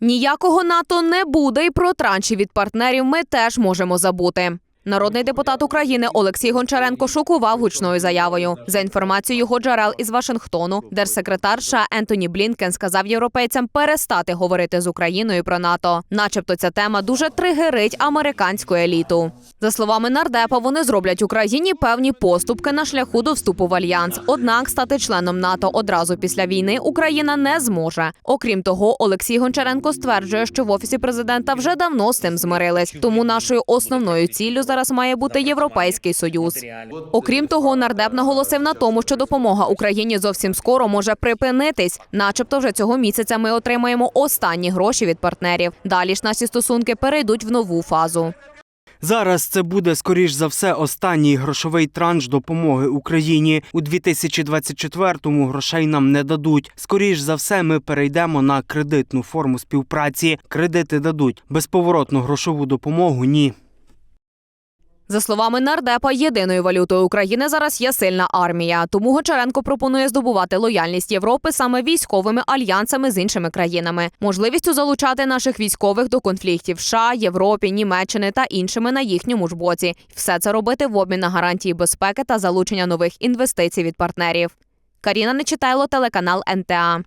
Ніякого НАТО не буде, і про транші від партнерів ми теж можемо забути. Народний депутат України Олексій Гончаренко шокував гучною заявою. За інформацією його джерел із Вашингтону, держсекретар США Ентоні Блінкен сказав європейцям перестати говорити з Україною про НАТО, начебто ця тема дуже тригерить американську еліту. За словами нардепа, вони зроблять Україні певні поступки на шляху до вступу в альянс. Однак стати членом НАТО одразу після війни Україна не зможе. Окрім того, Олексій Гончаренко стверджує, що в офісі президента вже давно з цим змирились. Тому нашою основною ціллю зараз має бути європейський союз. Окрім того, нардеп наголосив на тому, що допомога Україні зовсім скоро може припинитись. Начебто, вже цього місяця ми отримаємо останні гроші від партнерів. Далі ж наші стосунки перейдуть в нову фазу. Зараз це буде скоріш за все останній грошовий транш допомоги Україні. У 2024-му грошей нам не дадуть. Скоріш за все, ми перейдемо на кредитну форму співпраці. Кредити дадуть безповоротну грошову допомогу. Ні. За словами нардепа, єдиною валютою України зараз є сильна армія. Тому Гончаренко пропонує здобувати лояльність Європи саме військовими альянсами з іншими країнами, можливістю залучати наших військових до конфліктів США, Європі, Німеччини та іншими на їхньому ж боці. Все це робити в обмін на гарантії безпеки та залучення нових інвестицій від партнерів. Каріна Нечитайло, телеканал НТА.